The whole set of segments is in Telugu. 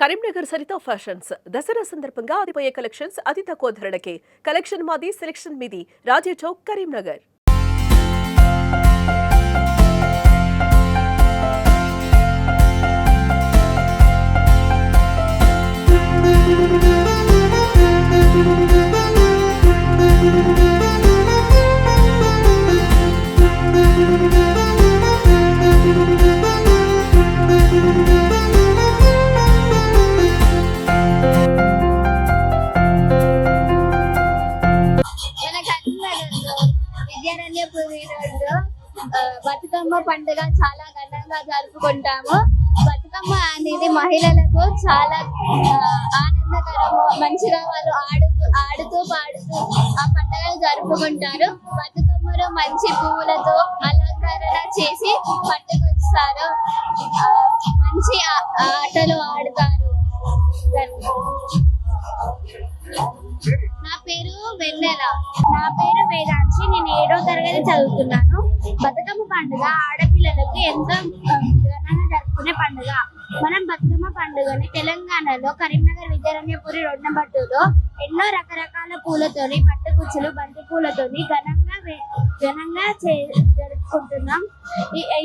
కరీంనగర్ సరిత ఫ్యాషన్స్ దసరా సందర్భంగా ఆదిపోయే కలెక్షన్స్ అతి తక్కువ ధరలకే కలెక్షన్ మాది సెలెక్షన్ మీది రాజే చౌక్ కరీంనగర్ మన బతుకమ్మ పండుగ చాలా ఘనంగా జరుపుకుంటాము. బతుకమ్మ అనేది మహిళలకు చాలా ఆనందకరము. మంచిగా వాళ్ళు ఆడు ఆడుతూ పాడుతూ ఆ పండుగను జరుపుకుంటారు. బతుకమ్మను మంచి పువ్వులతో అలంకరణ చేసి పట్టుకొస్తారు మంచి ఆటలు ఆడు నా పేరు వేదాంశి. నేను ఏడో తరగతి చదువుతున్నాను. బతుకమ్మ పండుగ ఆడపిల్లలకు ఎంతో ఘనంగా జరుపుకునే పండుగ. మనం బతుకమ్మ పండుగని తెలంగాణలో కరీంనగర్ విద్యారణ్యపురి రోడ్ నెంబర్ టూలో ఎన్నో రకరకాల పూలతోని పట్టుకుచ్చులు బంతి పూలతోని ఘనంగా ఘనంగా చే- జరుపుకుంటున్నాం.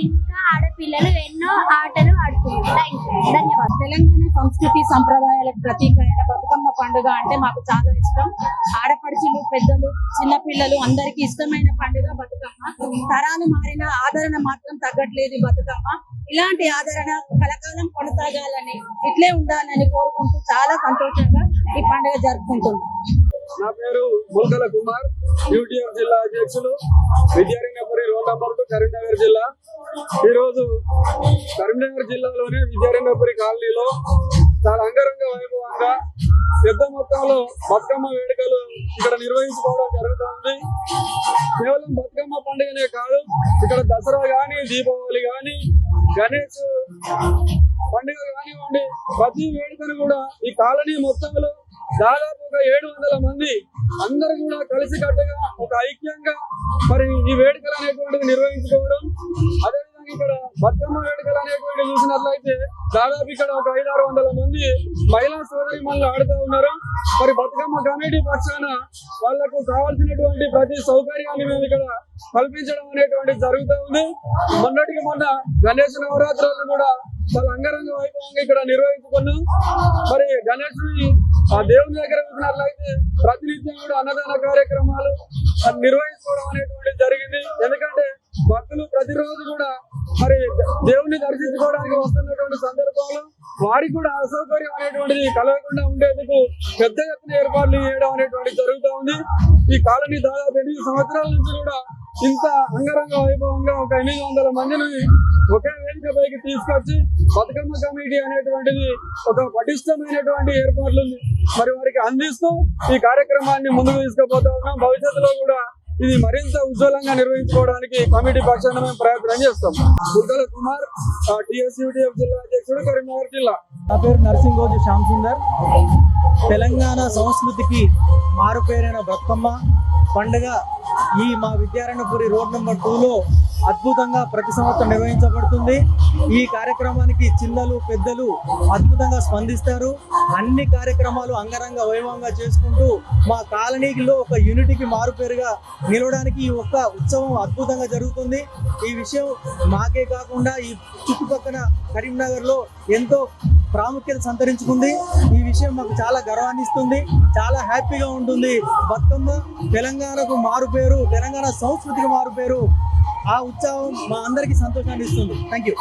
ఇంకా ఆడపిల్లలు ఎన్నో ఆటలు ఆడుతున్నారు ధన్యవాదాలు. తెలంగాణ సంస్కృతి సంప్రదాయాలకు ప్రతీక అయిన పండుగ అంటే మాకు చాలా ఇష్టం. ఆడపడుచులు పెద్దలు చిన్నపిల్లలు అందరికీ ఇష్టమైన పండుగ బతుకమ్మ. తరాలు మారిన ఆదరణ మాత్రం తగ్గట్లేదు బతుకమ్మ. ఇలాంటి ఆదరణ కలకాలం కొనసాగాలని ఇట్లే ఉండాలని కోరుకుంటూ చాలా సంతోషంగా ఈ పండుగ జరుపుకుంటున్నాం. నా పేరు ముల్కల కుమార్ యూటీఎఫ్ జిల్లా అధ్యక్షులు. Vidyaranyapuri road number two Karimnagar జిల్లా. ఈ రోజు కరీంనగర్ జిల్లాలోనే విద్యారణ్యపురి కాలనీలో చాలా అంగరంగ వైభవంగా పెద్ద మొత్తంలో బతుకమ్మ వేడుకలు ఇక్కడ నిర్వహించుకోవడం జరుగుతుంది. కేవలం బతుకమ్మ పండుగనే కాదు ఇక్కడ దసరా కానీ దీపావళి కానీ గణేష్ పండుగ కానివ్వండి ప్రతి వేడుకను కూడా ఈ కాలనీ మొత్తంలో దాదాపు ఒక ఏడు వందల మంది అందరు కూడా కలిసి కట్టుగా ఒక ఐక్యంగా మరి ఈ వేడుకలు అనేటువంటిది నిర్వహించుకోవడం అదే ఇక్కడ బతుకమ్మ వేడుకలు అనేటువంటి చూసినట్లయితే దాదాపు ఇక్కడ ఒక ఐదు ఆరు వందల మంది మహిళా సోదరి మళ్ళీ ఆడుతూ ఉన్నారు. మరి బతుకమ్మ కమిటీ పక్షాన వాళ్ళకు కావాల్సినటువంటి ప్రతి సౌకర్యాన్ని మేము ఇక్కడ కల్పించడం అనేటువంటిది జరుగుతూ ఉంది. మొన్నటికి మొన్న గణేష్ నవరాత్రులను కూడా చాలా అంగరంగ వైభవంగా ఇక్కడ నిర్వహించుకున్నాం. మరి గణేషుని ఆ దేవుని దగ్గర చూసినట్లయితే ప్రతినిత్యం కూడా అన్నదాన కార్యక్రమాలు అది నిర్వహించుకోవడం అనేటువంటిది జరిగింది. ఎందుకంటే భక్తులు ప్రతిరోజు కూడా మరి దేవుని దర్శించుకోవడానికి వస్తున్నటువంటి సందర్భంలో వారికి కూడా అసౌకర్యం అనేటువంటిది కలగకుండా ఉండేందుకు పెద్ద ఎత్తున ఏర్పాట్లు చేయడం అనేటువంటి జరుగుతూ ఉంది. ఈ కాలనీ దాదాపు ఎనిమిది సంవత్సరాల నుంచి కూడా ఇంత అంగరంగ వైభవంగా ఒక ఎనిమిది వందల మందిని ఒకే వేదిక పైకి తీసుకొచ్చి బతుకమ్మ కమిటీ అనేటువంటిది ఒక పటిష్టమైనటువంటి ఏర్పాట్లు మరి వారికి అందిస్తూ ఈ కార్యక్రమాన్ని ముందుకు తీసుకుపోతా ఉన్నాం. భవిష్యత్తులో కూడా ఇది మరింత ఉజ్వలంగా నిర్వహించుకోవడానికి కమిటీ పక్షాన మేము ప్రయత్నం చేస్తాం. గుడ్డల కుమార్ టిఎస్యూటీఎఫ్ జిల్లా అధ్యక్షుడు కరీంనగర్ జిల్లా. నా పేరు నరసింహోజు శ్యామ్ సుందర్. తెలంగాణ సంస్కృతికి మారుపేరైన బతుకమ్మ పండుగ ఈ మా విద్యారణ్యపురి రోడ్ నెంబర్ టూలో అద్భుతంగా ప్రతి సంవత్సరం నిర్వహించబడుతుంది. ఈ కార్యక్రమానికి చిన్నలు పెద్దలు అద్భుతంగా స్పందిస్తారు. అన్ని కార్యక్రమాలు అంగరంగ వైభవంగా చేసుకుంటూ మా కాలనీలో ఒక యూనిటీకి మారుపేరుగా నిలవడానికి ఈ ఒక్క ఉత్సవం అద్భుతంగా జరుగుతుంది. ఈ విషయం మాకే కాకుండా ఈ చుట్టుపక్కన కరీంనగర్లో ఎంతో ప్రాముఖ్యత సంతరించుకుంది. ఈ విషయం మాకు చాలా గర్వాన్ని ఇస్తుంది. చాలా హ్యాపీగా ఉంటుంది. బతుకమ్మ తెలంగాణకు మారు పేరు తెలంగాణ సంస్కృతికి మారు పేరు ఆ ఉత్సాహం మా అందరికీ సంతోషాన్ని ఇస్తుంది. Thank you